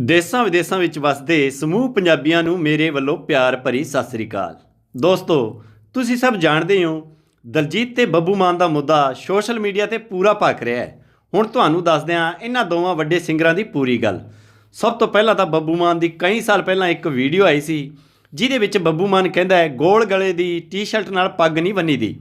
ਦੇਸ਼ਾਂ ਵਿਦੇਸ਼ਾਂ ਵਿੱਚ ਵਸਦੇ ਸਮੂਹ ਪੰਜਾਬੀਆਂ ਨੂੰ ਮੇਰੇ ਵੱਲੋਂ ਪਿਆਰ ਭਰੀ ਸਤਿ ਸ੍ਰੀ ਅਕਾਲ। ਦੋਸਤੋ, ਤੁਸੀਂ ਸਭ ਜਾਣਦੇ ਹੋ, ਦਲਜੀਤ ਤੇ ਬੱਬੂ ਮਾਨ ਦਾ ਮੁੱਦਾ ਸੋਸ਼ਲ ਮੀਡੀਆ ਤੇ ਪੂਰਾ ਭਖ ਰਿਹਾ ਹੈ। ਹੁਣ ਤੁਹਾਨੂੰ ਦੱਸਦੇ ਹਾਂ ਇਹਨਾਂ ਦੋਵਾਂ ਵੱਡੇ ਸਿੰਗਰਾਂ ਦੀ ਪੂਰੀ ਗੱਲ। ਸਭ ਤੋਂ ਪਹਿਲਾਂ ਤਾਂ ਬੱਬੂ ਮਾਨ ਦੀ ਕਈ ਸਾਲ ਪਹਿਲਾਂ ਇੱਕ ਵੀਡੀਓ ਆਈ ਸੀ, ਜਿਹਦੇ ਵਿੱਚ ਬੱਬੂ ਮਾਨ ਕਹਿੰਦਾ ਹੈ, ਗੋਲ ਗਲੇ ਦੀ ਟੀ-ਸ਼ਰਟ ਨਾਲ ਪੱਗ ਨਹੀਂ ਬੰਨੀ ਦੀ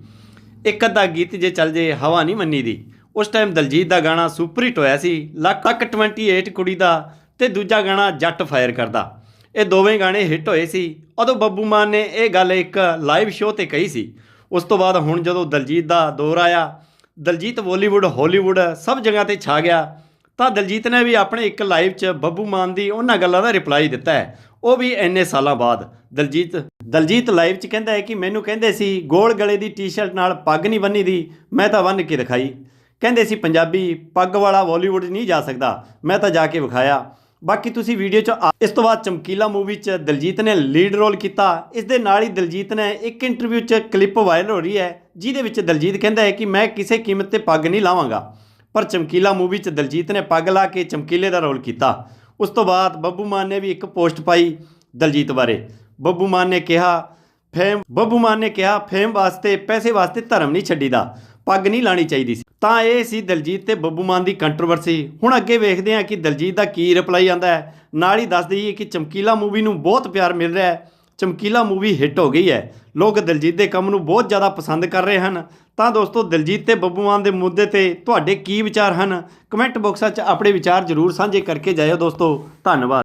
ਇੱਕ ਅੱਧਾ ਗੀਤ ਜੇ ਚੱਲ ਜੇ, ਹਵਾ ਨਹੀਂ ਮੰਨੀ ਦੀ ਉਸ ਟਾਈਮ ਦਲਜੀਤ ਦਾ ਗਾਣਾ ਸੁਪਰ ਹਿੱਟ ਹੋਇਆ ਸੀ। ਲੱਕ ਲੱਕ 28 ਕੁੜੀ ਦਾ ਤੇ ਦੂਜਾ ਗਾਣਾ ਜੱਟ ਫਾਇਰ ਕਰਦਾ। ਇਹ ਦੋਵੇਂ ਗਾਣੇ ਹਿੱਟ ਹੋਏ ਸੀ। ਉਦੋਂ ਬੱਬੂ ਮਾਨ ਨੇ ਇਹ ਗੱਲ ਇੱਕ ਲਾਈਵ ਸ਼ੋਅ ਤੇ ਕਹੀ ਸੀ। ਉਸ ਤੋਂ ਬਾਅਦ ਹੁਣ ਜਦੋਂ ਦਲਜੀਤ ਦਾ ਦੌਰ ਆਇਆ, ਦਲਜੀਤ ਬਾਲੀਵੁੱਡ, ਹਾਲੀਵੁੱਡ ਸਭ ਜਗ੍ਹਾ ਤੇ ਛਾ ਗਿਆ, ਤਾਂ ਦਲਜੀਤ ਨੇ ਵੀ ਆਪਣੇ ਇੱਕ ਲਾਈਵ 'ਚ ਬੱਬੂ ਮਾਨ ਦੀ ਉਹਨਾਂ ਗੱਲਾਂ ਦਾ ਰਿਪਲਾਈ ਦਿੱਤਾ ਹੈ। ਉਹ ਵੀ ਇੰਨੇ ਸਾਲਾਂ ਬਾਅਦ। ਦਲਜੀਤ ਦਲਜੀਤ ਲਾਈਵ 'ਚ ਕਹਿੰਦਾ ਹੈ ਕਿ ਮੈਨੂੰ ਕਹਿੰਦੇ ਸੀ, ਗੋਲ ਗਲੇ ਦੀ ਟੀ-ਸ਼ਰਟ ਨਾਲ ਪੱਗ ਨਹੀਂ ਬੰਨੀ ਦੀ, ਮੈਂ ਤਾਂ ਬੰਨ੍ਹ ਕੇ ਦਿਖਾਈ। ਕਹਿੰਦੇ ਸੀ ਪੰਜਾਬੀ, ਪੱਗ ਵਾਲਾ ਬਾਲੀਵੁੱਡ ਨਹੀਂ ਜਾ ਸਕਦਾ, ਮੈਂ ਤਾਂ ਜਾ ਕੇ ਵਿਖਾਇਆ। ਬਾਕੀ ਤੁਸੀਂ ਵੀਡੀਓ 'ਚ ਆ- ਇਸ ਤੋਂ ਬਾਅਦ ਚਮਕੀਲਾ ਮੂਵੀ 'ਚ ਦਲਜੀਤ ਨੇ ਲੀਡ ਰੋਲ ਕੀਤਾ। ਇਸ ਦੇ ਨਾਲ ਹੀ ਦਲਜੀਤ ਨੇ ਇੱਕ ਇੰਟਰਵਿਊ 'ਚ ਕਲਿੱਪ ਵਾਇਰਲ ਹੋ ਰਹੀ ਹੈ, ਜਿਹਦੇ ਵਿੱਚ ਦਲਜੀਤ ਕਹਿੰਦਾ ਹੈ ਕਿ ਮੈਂ ਕਿਸੇ ਕੀਮਤ ਤੇ ਪੱਗ ਨਹੀਂ ਲਾਵਾਂਗਾ। ਪਰ ਚਮਕੀਲਾ ਮੂਵੀ 'ਚ ਦਲਜੀਤ ਨੇ ਪੱਗ ਲਾ ਕੇ ਚਮਕੀਲੇ ਦਾ ਰੋਲ ਕੀਤਾ। ਉਸ ਤੋਂ ਬਾਅਦ ਬੱਬੂ ਮਾਨ ਨੇ ਵੀ ਇੱਕ ਪੋਸਟ ਪਾਈ ਦਲਜੀਤ ਬਾਰੇ। ਬੱਬੂ ਮਾਨ ਨੇ ਕਿਹਾ, ਫੇਮ ਬੱਬੂ ਮਾਨ ਨੇ ਕਿਹਾ, ਫੇਮ ਵਾਸਤੇ ਪੈਸੇ ਵਾਸਤੇ ਧਰਮ ਨਹੀਂ ਛੱਡੀਦਾ। ਪੱਗ ਨਹੀਂ ਲਾਣੀ ਚਾਹੀਦੀ ਸੀ। ਤਾਂ ਇਹ ਸੀ ਦਲਜੀਤ ਤੇ ਬੱਬੂ ਮਾਨ ਦੀ ਕੰਟਰੋਵਰਸੀ ਹੁਣ ਅੱਗੇ ਵੇਖਦੇ ਹਾਂ ਕਿ ਦਲਜੀਤ ਦਾ ਕੀ ਰਿਪਲਾਈ ਆਂਦਾ ਹੈ। ਨਾਲ ਹੀ ਦੱਸ ਦਈਏ ਕਿ ਚਮਕੀਲਾ ਮੂਵੀ ਨੂੰ ਬਹੁਤ ਪਿਆਰ ਮਿਲ ਰਿਹਾ ਹੈ। ਚਮਕੀਲਾ ਮੂਵੀ ਹਿੱਟ ਹੋ ਗਈ ਹੈ। ਲੋਕ ਦਲਜੀਤ ਦੇ ਕੰਮ ਨੂੰ ਬਹੁਤ ਜ਼ਿਆਦਾ ਪਸੰਦ ਕਰ ਰਹੇ ਹਨ। ਤਾਂ ਦੋਸਤੋ, ਦਲਜੀਤ ਤੇ ਬੱਬੂ ਮਾਨ ਦੇ ਮੁੱਦੇ ਤੇ ਤੁਹਾਡੇ ਕੀ ਵਿਚਾਰ ਹਨ? ਕਮੈਂਟ ਬਾਕਸਾਂ 'ਚ ਆਪਣੇ ਵਿਚਾਰ ਜ਼ਰੂਰ ਸਾਂਝੇ ਕਰਕੇ ਜਾਇਓ ਦੋਸਤੋ। ਧੰਨਵਾਦ।